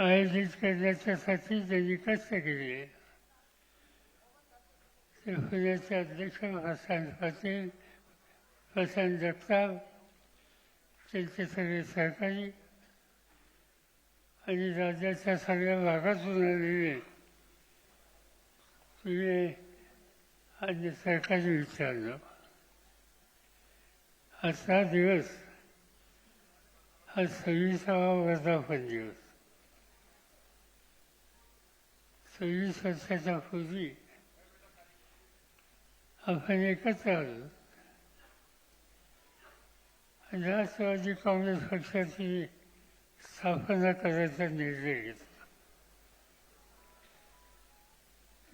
आयोजित करण्याच्यासाठी त्यांनी कष्ट केले ते पुण्याचे अध्यक्ष हसन पाटील हसन जगताप त्यांचे सगळे सहकारी आणि राज्याच्या सगळ्या भागातून आलेले. तुझे आणि सरकारी विचारलं. आजचा दिवस हा सव्वीसावा वर्धापन दिवस. सव्वीस वर्षाच्या पूर्वी आपण एकत्र आलो राष्ट्रवादी काँग्रेस पक्षाची स्थापना करायचा निर्णय घेतला.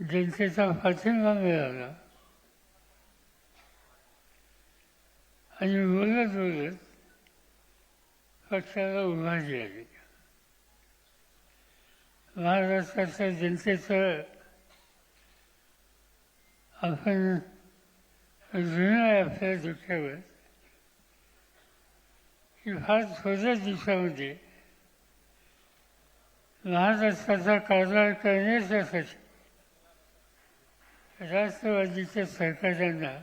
जनतेचा पाठिंबा मिळाला. आणि बोलत बोलत पक्षाला उभारी आली महाराष्ट्राच्या जनतेचं आपण ऋण आहे आपल्या दुःखावर की फार थोड्या दिवसामध्ये महाराष्ट्राचा कारभार करण्याच्यासाठी राष्ट्रवादीच्या सरकारांना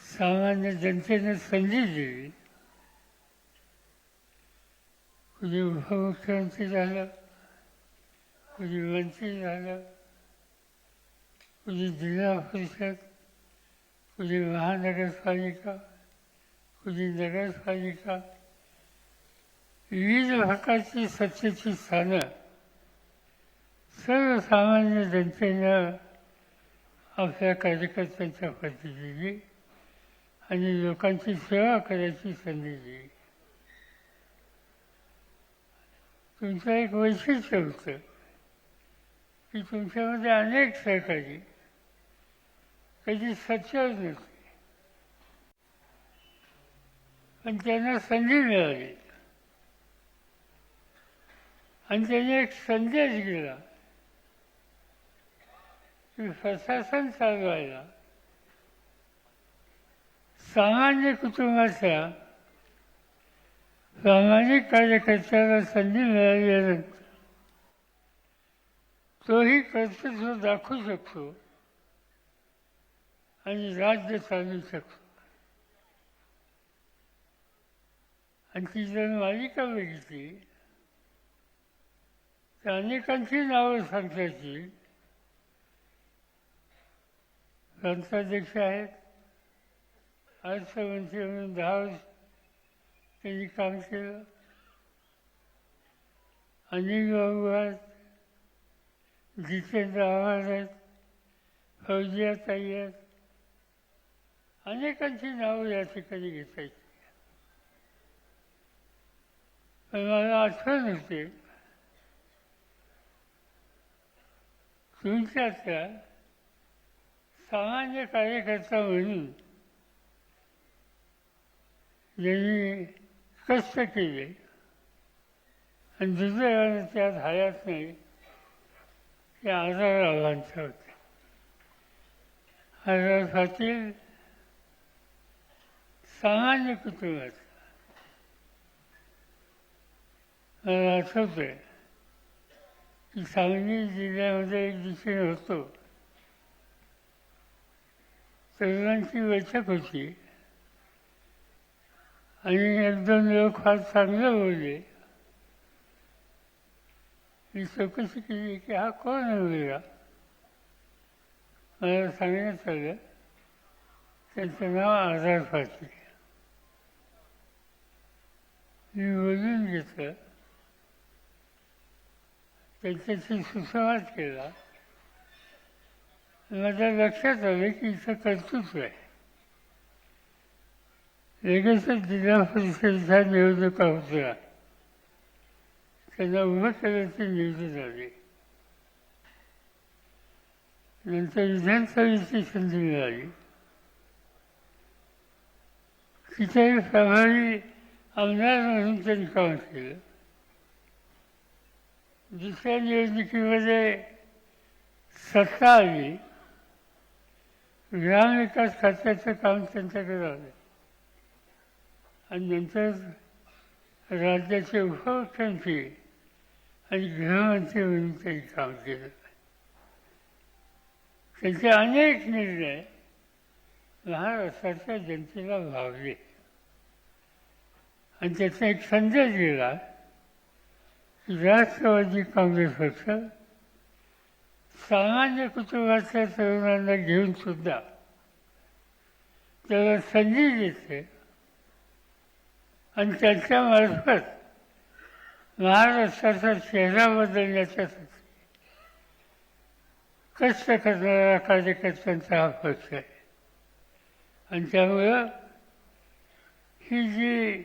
सामान्य जनतेने संधी दिली. कुणी उपमुख्यमंत्री झालं कधी मंत्री झालं. कधी जिल्हा परिषद कधी महानगरपालिका कधी नगरपालिका. विविध प्रकारची सत्तेची स्थानं सर्वसामान्य जनतेनं आपल्या कार्यकर्त्यांच्या पद्धतीने आणि लोकांची सेवा करायची संधी दिली. तुमचं एक वैशिष्ट्य होतं. की तुमच्यामध्ये अनेक सहकारी कधी सच्चर नसते पण त्यांना संधी मिळाली. आणि त्याने एक संदेश दिला. की प्रशासन चालवायला. सामान्य कुटुंबाच्या सामाजिक कार्यकर्त्याला संधी मिळाल्यानंतर तोही कर्तृत्व दाखवू शकतो. आणि राज्य चालू शकतो. आणि ती जर मालिका बघितली. तर अनेकांची नावं सांगता येतील प्रांताध्यक्ष आहेत. अर्थमंत्री म्हणून दहा वर्ष त्यांनी काम केलं. अनिल बाबू आहेत. जितेंद्र आव्हाड आहेत फौजियाताई आहेत अनेकांची नावं या ठिकाणी घेता येतील पण मला आठवण होते तुमच्यातल्या सामान्य कार्यकर्ता म्हणून ज्यांनी कष्ट केले. आणि दुसऱ्या त्यात हयात नाही. ते आजार आव्हानचे होते. आजार पाटील सामान्य कुटुंबात मला आठवत आहे की सांगली जिल्ह्यामध्ये एक दिवशी होतो तरुणांची बैठक होती. आणि एक दोन लोक फार चांगलं बोलले. मी चौकशी केली की हा कोण मुलगा? मला सांगण्यात आलं त्यांचं नाव आधार पाटील. मी बोलून घेतलं त्यांच्याशी सुसंवाद केला. माझ्या लक्षात आलं की इथं कर्तृत्व आहे. लगेचच जिल्हा परिषदेच्या निवडणुका होत्या त्यांना उभं करायचे निवडून आले नंतर विधानसभेची संधी मिळाली. तिथे प्रभारी आमदार म्हणून त्यांनी काम केलं. दुसऱ्या निवडणुकीमध्ये सत्ता आली. ग्रामविकास खात्याचं काम त्यांच्याकडे आलं. आणि नंतर राज्याचे उपमुख्यमंत्री आणि गृहमंत्री म्हणून त्यांनी काम केलं त्यांचे अनेक निर्णय महाराष्ट्राच्या जनतेला भावले आणि त्याचा एक संदेश दिला की राष्ट्रवादी काँग्रेस पक्ष सामान्य कुटुंबातल्या तरुणांना घेऊन सुद्धा त्याला संधी देते. आणि त्यांच्यामार्फत महाराष्ट्राचा चेहरा बदलण्याच्यासाठी कष्ट करणाऱ्या कार्यकर्त्यांचा हा पक्ष आहे. आणि त्यामुळं ही जी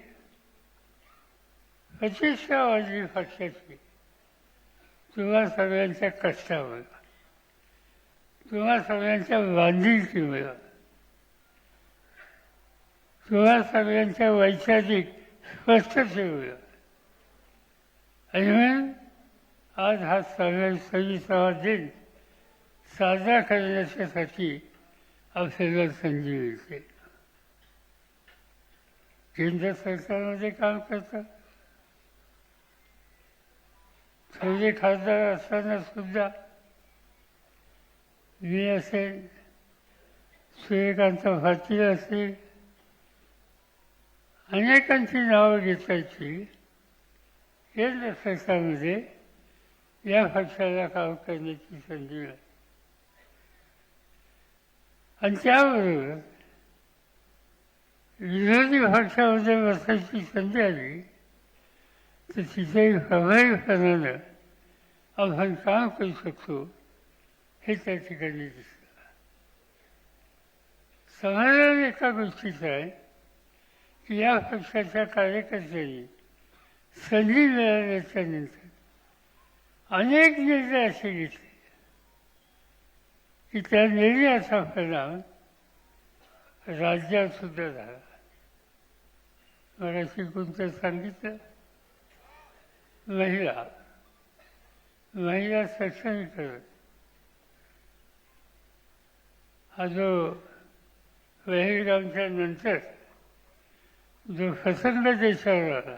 प्रतिष्ठावादी पक्षाची तुम्हा सगळ्यांच्या कष्टामुळं तुम्हा सगळ्यांच्या बांधिलकीमुळं तुम्हा सगळ्यांच्या वैचारिक स्पष्टतेमुळं आणि आज हा सगळ्या सव्वीसावा दिन साजरा करण्याच्यासाठी आपल्याला संधी मिळते. केंद्र सरकारमध्ये काम करतात. थोडे खासदार असताना सुद्धा मी असेल सूर्यकांत भारतीय असेल अनेकांची नावं घेतायची केंद्र सरकारमध्ये या पक्षाला काम करण्याची संधी मिळाली आणि त्याबरोबर विरोधी पक्षामध्ये बसायची संधी आली तर तिथेही प्रभावीपणानं आपण काम करू शकतो हे त्या ठिकाणी दिसलं समाधान एका गोष्टीचं आहे की या पक्षाच्या कार्यकर्त्यांनी संधी मिळाल्याच्या नंतर अनेक निर्णय असे घेतले की त्या निर्णयाचा परिणाम राज्यात सुद्धा झाला. मराठी कोणतं सांगितलं? महिला. महिला सक्षमीकरण हा जो वहिरगामच्या नंतर जो प्रसंग देशावर आला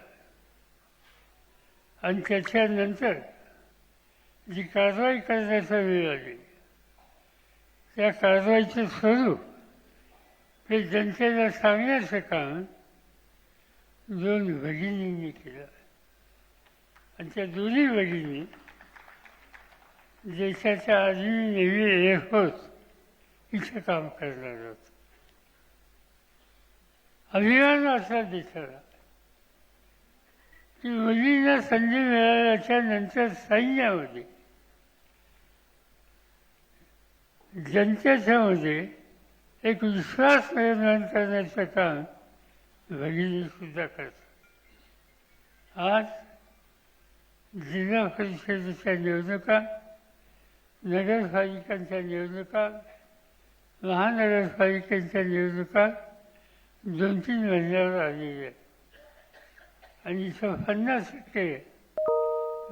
आणि त्याच्यानंतर जी कारवाई करण्याचा वेळ आली. त्या कारवाईचं स्वरूप हे जनतेला सांगण्याचं काम दोन भगिनींनी केलं. आणि त्या दोन्ही भगिनी देशाच्या नेहमी हे होत इथं काम करणार होत. अभिमान असा देशाला. की मुलींना संधी मिळाल्याच्या नंतर सैन्यामध्ये जनतेच्यामध्ये एक विश्वास निर्माण करण्याचं काम भगिनी सुद्धा करतात. आज जिल्हा परिषदेच्या निवडणुका नगरपालिकांच्या निवडणुका महानगरपालिकांच्या निवडणुका दोन तीन महिन्यावर आलेल्या आहेत. आणि इथं पन्नास टक्के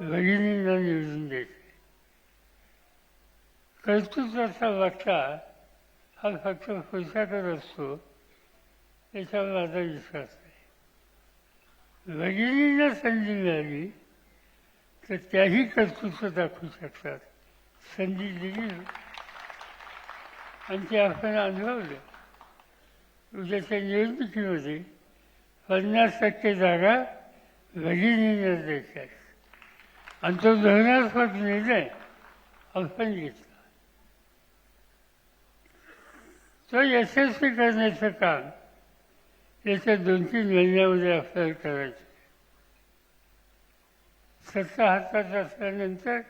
भगिनींना निवडून द्यायचे. कर्तृत्वाचा वाटा हा फक्त पुरुषाकडे असतो याचा माझा विश्वास नाही. भगिनींना संधी मिळाली तर त्याही कर्तृत्व दाखवू शकतात. संधी दिली. आणि ते आपण अनुभवलं. उद्याच्या निवडणुकीमध्ये पन्नास टक्के जागा भगिनींना द्यायच्या आणि तो धोरणात्मक निर्णय आपण घेतला तो यशस्वी करण्याचं काम याच्या दोन तीन महिन्यामध्ये आपल्याला करायचं सत्ता हातात असल्यानंतर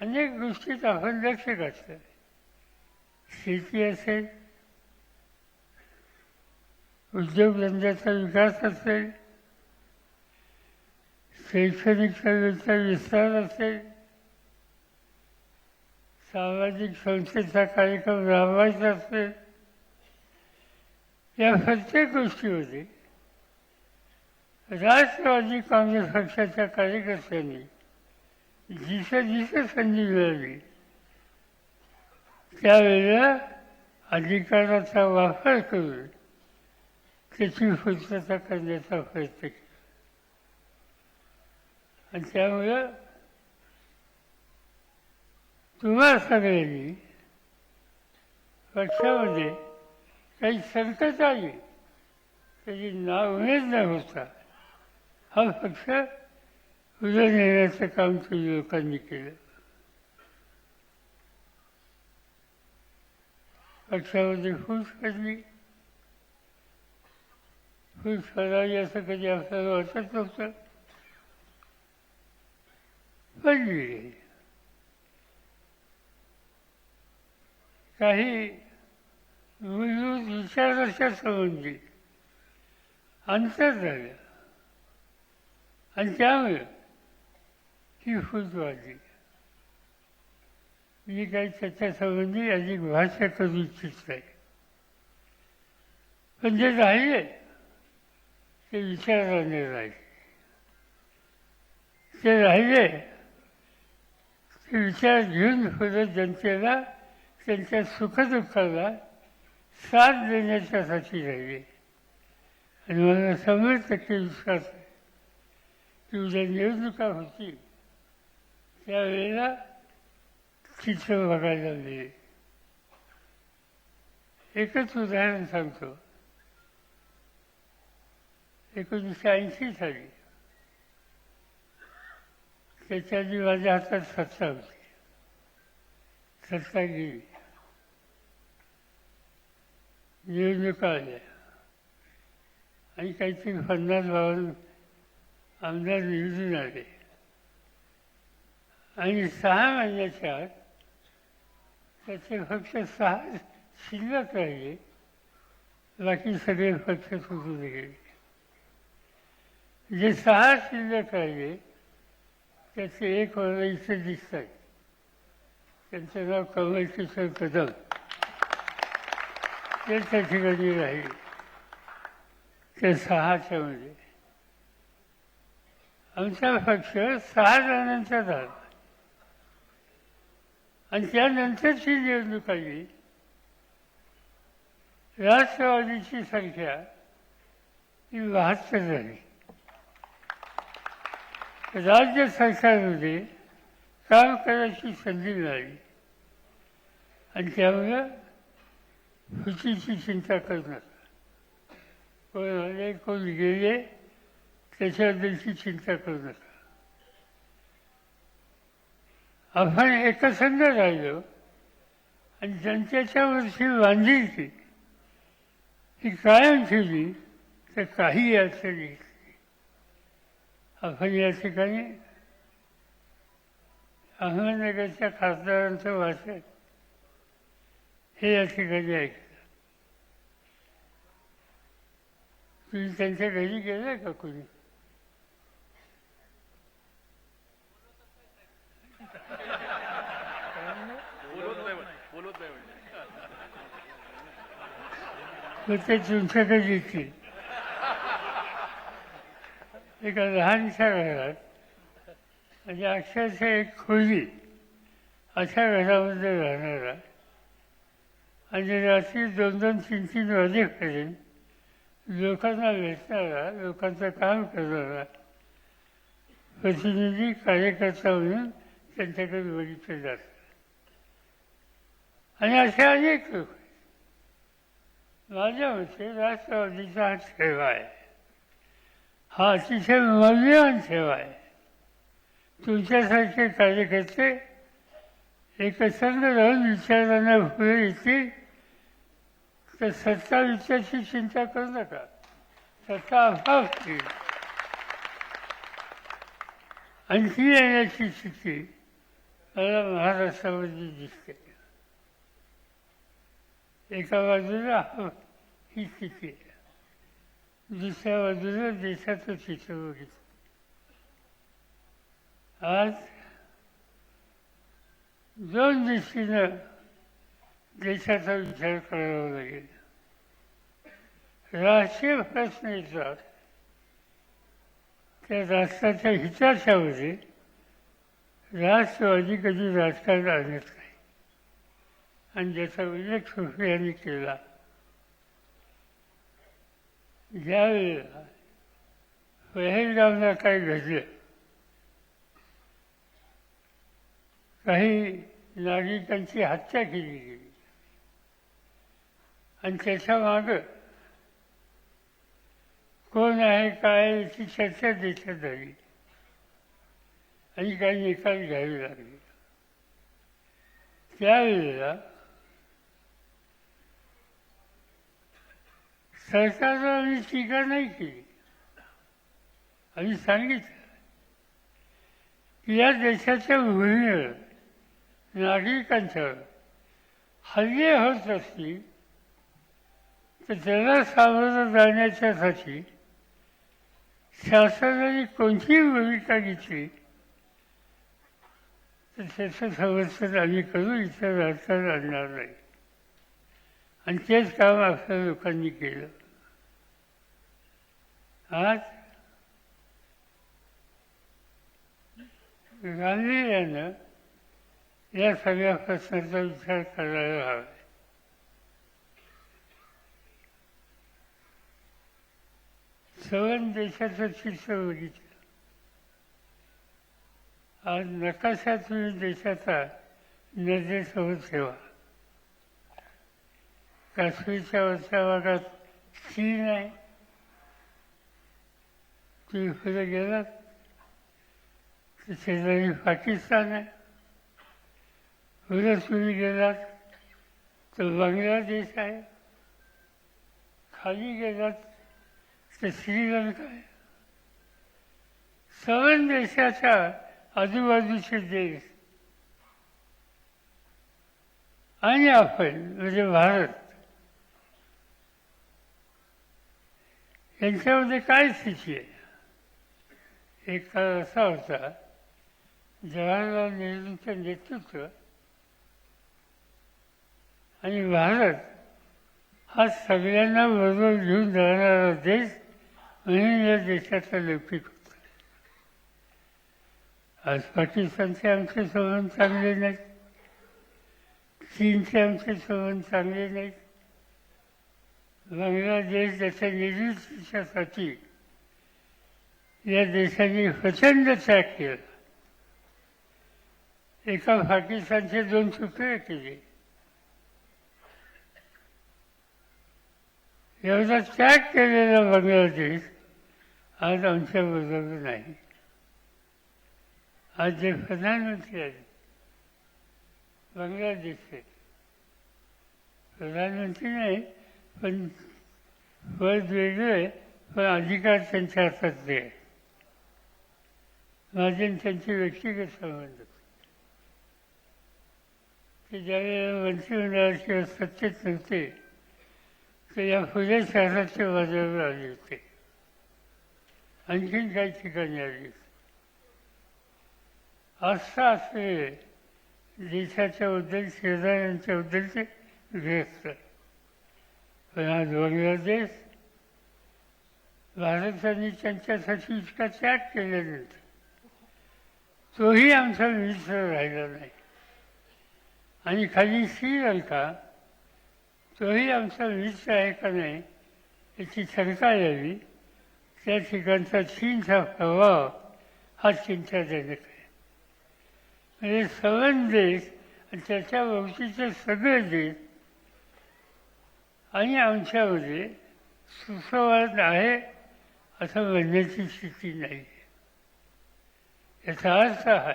अनेक गोष्टीत आपण लक्ष घातलं. शेती असेल उद्योगधंद्याचा विकास असेल शैक्षणिक सेवेचा विस्तार असेल सामाजिक संस्थेचा कार्यक्रम राबवायचा असेल या प्रत्येक गोष्टीमध्ये राष्ट्रवादी काँग्रेस पक्षाच्या कार्यकर्त्यांनी जिथे जिथे संधी मिळाली त्यावेळेला अधिकाराचा वापर करून त्याची पूर्तता करण्याचा प्रयत्न केला. आणि त्यामुळं तुम्हा सगळ्यांनी पक्षामध्ये काही संकट आली त्याची नावमेद न होता हा पक्ष उद्या काम तुम्ही लोकांनी केलं. पक्षामध्ये फूस पडली फूस असं कधी आपल्याला वाटत नव्हतं. पडली काही मूलभूत विचाराच्या संबंधी अंतर झालं आणि त्यामुळे ही फूट वाढली. मी काही त्याच्यासंबंधी अधिक भाष्य करू इच्छित नाही. पण जे राहिले ते विचाराने राहिले. ते राहिले. ते विचार घेऊन सुद्धा जनतेला त्यांच्या सुखदुःखाला साथ देण्याच्यासाठी राहिले. आणि मला शंभर टक्के विश्वास आहे. की उद्या निवडणुका होती. त्यावेळेला चित्र बघायला मिळेल एकच उदाहरण सांगतो. एकोणीसशे ऐंशी साली. त्याच्याआधी माझ्या हातात सत्ता होती. सत्ता गेली निवडणुका आल्या. आणि काहीतरी पन्नास बावन्न आमदार निवडून आले. आणि सहा महिन्याच्या आत त्याचे फक्त सहा शिल्लक राहिले. बाकी सगळे पक्ष सुटून गेले. जे सहा शिल्लक राहिले त्याचे एक वर्ग इथे दिसत आहे त्यांचं नाव कमल किशोर कदम. ते त्या ठिकाणी राहील. ते सहाच्यामध्ये आमचा पक्ष सहा जणांचा झाला. आणि त्यानंतरची निवडणूक आली. राष्ट्रवादीची संख्या ही बहात्तर झाली. राज्य सरकारमध्ये काम करायची संधी मिळाली. आणि त्यामुळे भीतीची चिंता करणार. कोण आले कोण गेले त्याच्याबद्दलची चिंता करू नका आपण एकसंध राहिलो आणि जनतेच्या वरची बांधिलकी ही कायम ठेवली तर काही अडचण येईल आपण या ठिकाणी अहमदनगरच्या खासदारांचं भाषण हे या ठिकाणी ऐकलं. तुम्ही त्यांच्या घरी गेलाय का कोणी? मग ते तुमच्याकडे येतील. एका लहानशा घरात म्हणजे अक्षरशः एक खोली अशा घरामध्ये राहणारा आणि रात्री दोन दोन तीन तीन वाजेपर्यंत लोकांना भेटणारा लोकांचं काम करणारा प्रतिनिधी कार्यकर्ता म्हणून त्यांच्याकडे बघितलं जातात. आणि असे अनेक लोक माझ्या मते राष्ट्रवादीचा हा ठेवा आहे. हा अतिशय मौल्यवान सेवा आहे. तुमच्यासारखे कार्यकर्ते एकसंग राहून विचारांना पुढे येतील तर सत्ता विचारची चिंता करू नका. सत्ता अभाव आणखी येण्याची स्थिती मला महाराष्ट्रामध्ये दिसते. एका बाजूला ही स्थिती आहे. दुसऱ्या बाजूला देशाचं चित्र बघितलं आज दोन दृष्टीनं देशाचा विचार करावा लागेल. राष्ट्रीय प्रश्न येतात त्या राष्ट्राच्या हिताच्यामध्ये राष्ट्रवादी कधी राजकारण आणत नाही. आणि ज्याचा उल्लेख सुफियांनी केला. ज्यावेळेला पहेलगावला काय घडलं काही नागरिकांची हत्या केली गेली. आणि त्याच्या मागं कोण आहे काय याची चर्चा देशात झाली आणि काही निकाल घ्यावे लागले. त्यावेळेला सरकारनं आम्ही टीका नाही केली. आम्ही सांगितलं की या देशाच्या भूमीवर नागरिकांच्यावर हल्ले होत असतील तर त्याला सामोरं जाण्याच्यासाठी शासनाने कोणतीही भूमिका घेतली? तर त्याचं समर्थन आम्ही करू इतर अडचण आणणार नाही. आणि तेच काम आपल्या लोकांनी केलं. आज गांधीयानं या सगळ्या प्रश्नाचा विचार करायला हवा. सवन देशाचं चित्र बघितलं. आज नकाशा तुम्ही देशाचा नजरेसोबत ठेवा. काश्मीरच्या वरच्या भागात चीन आहे तुम्ही पुढे गेलात तर शेजारी पाकिस्तान आहे पुढे तुम्ही गेलात तर बांगलादेश आहे खाली गेलात तर श्रीलंका आहे सवन देशाच्या आजूबाजूचे देश आणि आपण म्हणजे भारत यांच्यामध्ये काय स्थिती आहे एक काळ असा होता जवाहरलाल नेहरूंचं नेतृत्व आणि भारत हा सगळ्यांना बरोबर घेऊन जाणारा देश म्हणून या देशाचा लौकिक होता आज पाकिस्तानचे आमचे संबंध चांगले नाहीत चीनचे आमचे संबंध चांगले नाहीत बांगलादेश त्याच्या निवृत्तीच्यासाठी या देशाने प्रचंड त्याग केला. एका पाकिस्तानचे दोन तुकडे केले एवढा त्याग केलेला बांगलादेश आज आमच्या बरोबर नाही. आज जे प्रधानमंत्री आहेत बांगलादेशचे प्रधानमंत्री नाही पण पद वेगळं पण अधिकार त्यांच्या हातातले आहे माझे त्यांचे व्यक्तिगत संबंध. ते ज्यावेळेला मंत्रिमंडळाचे सत्तेत नव्हते ते या पुढे शहराच्या बाजारावर आले होते. आणखीन काही ठिकाणी आली होती. असं असले देशाच्याबद्दल शेजाऱ्यांच्याबद्दलचे व्यस्त. पण आज बांगलादेश भारताने त्यांच्यासाठी इतका त्याग केल्यानंतर तोही आमचा मित्र राहिला नाही. आणि खाली श्रीलंका तोही आमचा मित्र आहे का नाही याची शंका यावी त्या ठिकाणचा चीनचा प्रभाव हा चिंताजनक आहे. म्हणजे सवन देश आणि त्याच्या भोवतीचे सगळे देश आणि आमच्यामध्ये सुसंवाद आहे असं म्हणण्याची स्थिती नाही. याचा अर्थ हा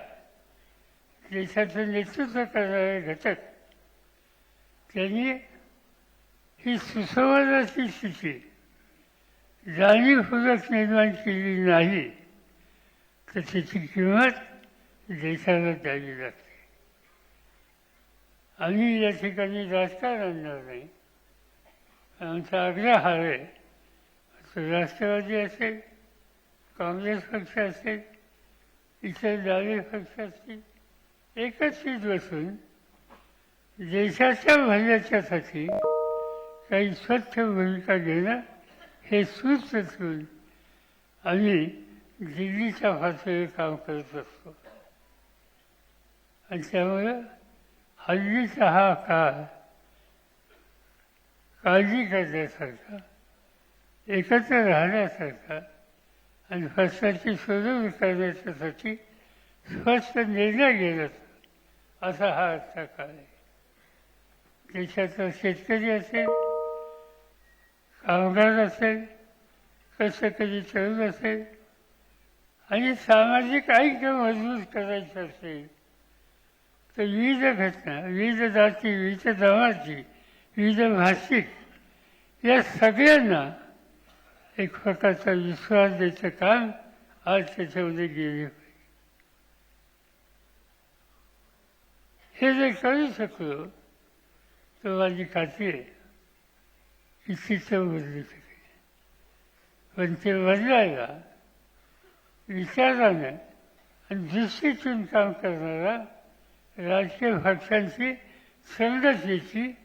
देशाचं नेतृत्व करणारे घटक त्यांनी ही सुसंवादाची स्थिती जाणीवपूर्वक निर्माण केली नाही तर त्याची किंमत देशाला द्यावी लागते. आम्ही या ठिकाणी राजकारण आणणार नाही. आमचा आग्रह हा आहे राष्ट्रवादी असेल काँग्रेस पक्ष असेल इतर डावी पक्षाची एकत्रित बसून देशाच्या भल्याच्यासाठी काही स्वच्छ भूमिका घेणं हे सूच असून आम्ही दिल्लीच्या भाषेवर काम करत असतो. आणि त्यामुळं हल्लीचा हा काळ काळजी करण्यासारखा एकत्र राहण्यासारखा आणि फसल्याची शोधून करण्याच्यासाठी स्वस्त निर्णय घेण्याचा असा हा आजचा काळ आहे. देशातला शेतकरी असेल कामगार असेल कष्टकरी तरुण असेल आणि सामाजिक ऐक्य मजबूत करायचं असेल तर विविध घटना विविध जाती विविध धर्माची विविध भाषिक या सगळ्यांना एक प्रकारचा विश्वास द्यायचं काम आज त्याच्यामध्ये गेले पाहिजे हे जर करू शकलो तर माझी खात्री आहे की चित्र बदलू शकेल पण ते बदलायला विचारानं आणि दृष्टीतून काम करणारा राजकीय पक्षांची संघटनेची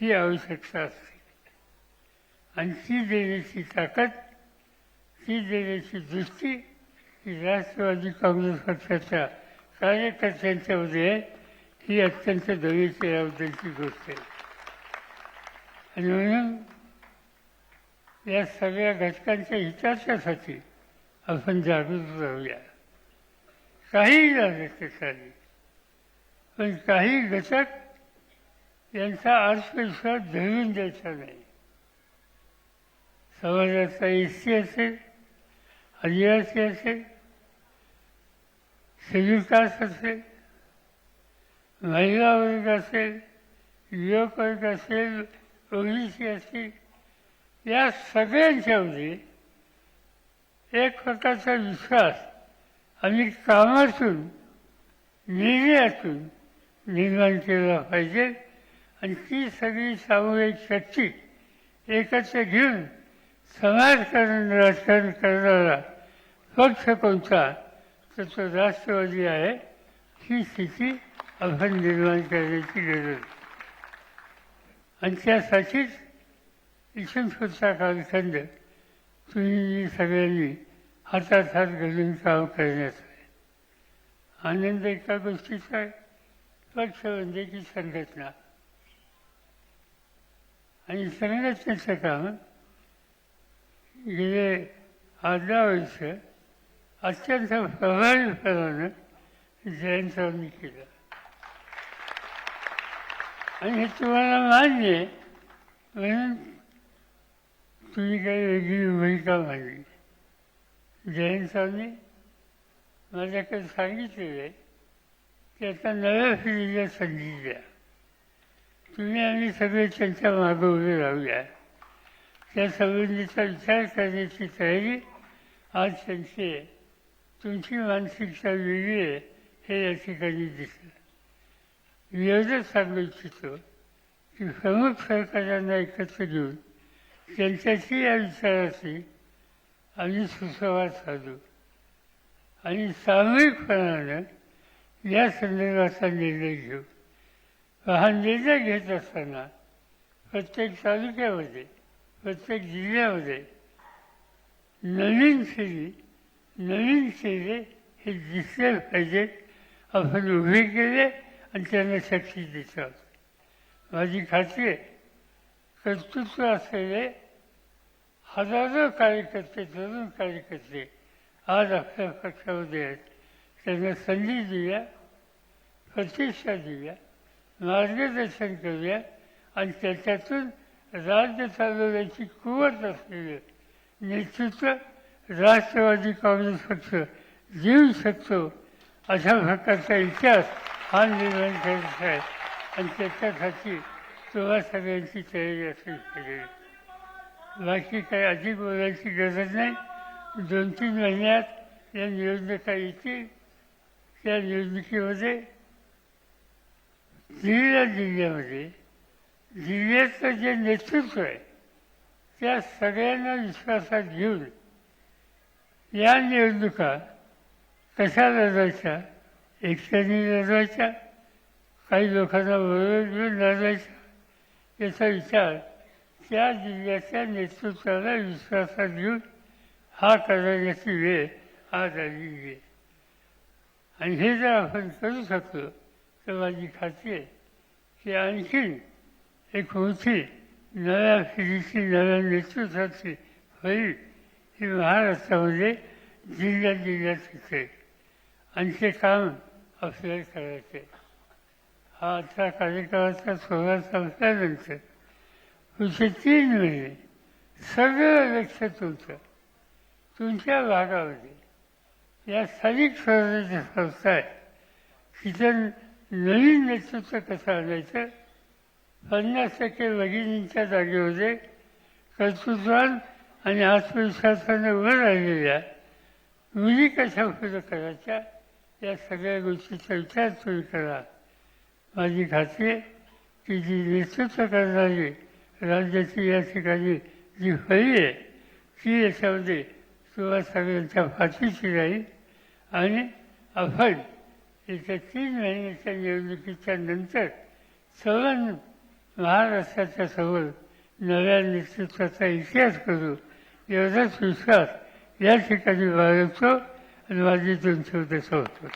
ही आवश्यकता असते. आणि ती देण्याची ताकद ही देण्याची दृष्टी ही राष्ट्रवादी काँग्रेस पक्षाच्या कार्यकर्त्यांच्यामध्ये आहे ही अत्यंत दवेची याबद्दलची गोष्ट आहे. आणि म्हणून या सगळ्या घटकांच्या हिताच्यासाठी आपण जागृत राहूया. काही झालं पण काही घटक यांचा आत्मविश्वास धरून द्यायचा नाही. समाजाचा एसी असेल अलियासी असेल सेविकास असेल महिला वर्ग असेल युवक वर्ग असेल ओबीसी असेल या सगळ्यांच्यामध्ये एक प्रकारचा विश्वास आम्ही कामातून निर्णयातून निर्माण केला पाहिजे. आणि ती सगळी सामूहिक शक्ती एकत्र घेऊन समाजकारण राजकारण करणारा पक्ष कोणता तर तो राष्ट्रवादी आहे ही स्थिती आपण निर्माण करण्याची गरज. आहे. आणि त्यासाठीच इथून कालखंड तुम्ही सगळ्यांनी हातात हात घालून काम करण्यात आहे आनंद एका गोष्टीचा आहे पक्ष म्हणजे की संघटना. आणि संघटनेचं काम गेले अर्धा वर्ष अत्यंत प्रभावीपणानं जयंतरावांनी केलं. आणि हे तुम्हाला मान्य आहे म्हणून तुम्ही काही वेगळी भूमिका मांडली. जयंतरावांनी माझ्याकडे सांगितलेलं आहे की आता नव्या पिढीला संधी द्या. तुम्ही आम्ही सगळे त्यांच्या मागं उभे राहूया. त्या संबंधीचा विचार करण्याची तयारी आज त्यांची आहे. तुमची मानसिकता वेगळी आहे हे या ठिकाणी दिसलं मी एवढंच सांगू इच्छितो की प्रमुख सरकारांना एकत्र घेऊन त्यांच्याशी या विचाराशी आम्ही सुसंवाद साधू आणि सामूहिकपणानं या संदर्भाचा निर्णय घेऊ हा निर्णय घेत असताना प्रत्येक तालुक्यामध्ये प्रत्येक जिल्ह्यामध्ये नवीन शैली नवीन शैली हे दिसले पाहिजेत आपण उभे केले आणि त्यांना शक्ती देतात माझी खात्री आहे कर्तृत्व असलेले हजारो कार्यकर्ते तरुण कार्यकर्ते आज आपल्या पक्षामध्ये आहेत. त्यांना संधी देऊया प्रतिष्ठा देऊया मार्गदर्शन करूया आणि त्याच्यातून राज्य चालवण्याची कुवत असलेलं नेतृत्व राष्ट्रवादी काँग्रेस पक्ष देऊ शकतो अशा प्रकारचा इतिहास हा निर्माण करायचा आहे. आणि त्याच्यासाठी तुम्हा सगळ्यांची तयारी असली पाहिजे बाकी काही अधिक बोलायची गरज नाही. दोन तीन महिन्यात या निवडणुका येतील. त्या निवडणुकीमध्ये जिल्ह्या जिल्ह्यामध्ये जिल्ह्याचं जे नेतृत्व आहे त्या सगळ्यांना विश्वासात घेऊन या निवडणुका कशा लढायच्या एकट्याने लढवायच्या? काही लोकांना बरोबर घेऊन लढवायचा याचा विचार त्या जिल्ह्याच्या नेतृत्वाला विश्वासात घेऊन हा करण्याची वेळ आज आलेली आहे. आणि हे जर आपण करू शकलो तर माझी खात्री आहे की आणखीन एक मोठी नव्या पिढीची नव्या नेतृत्वाची होईल ही महाराष्ट्रामध्ये जिल्ह्यात जिल्ह्यात होते आणि ते काम आपल्याला करायचे. हा अठरा कार्यक्रमाचा सोहळा संपल्यानंतर पुढचे तीन महिने सगळं लक्ष तुमचं तुमच्या भागामध्ये या स्थानिक स्वराज्य संस्था आहे. तिथं नवीन नेतृत्व कसं आणायचं? पन्नास टक्के भगिनींच्या जागेमध्ये कर्तृत्वान आणि आत्मविश्वासाने वर राहिलेल्या मुली कशा पुढं करायच्या या सगळ्या गोष्टीचा विचार तुम्ही करा. माझी खात्री आहे की जी नेतृत्व करणारी राज्याची या ठिकाणी जी फळी आहे ती याच्यामध्ये तुम्हा सगळ्यांच्या पाठीशी राहील आणि आपण येत्या तीन महिन्याच्या निवडणुकीच्या नंतर सर्व महाराष्ट्राच्या समोर नव्या नेतृत्वाचा इतिहास करू. एवढाच विश्वास या ठिकाणी बाळगतो आणि माझी दोन शब्द होतो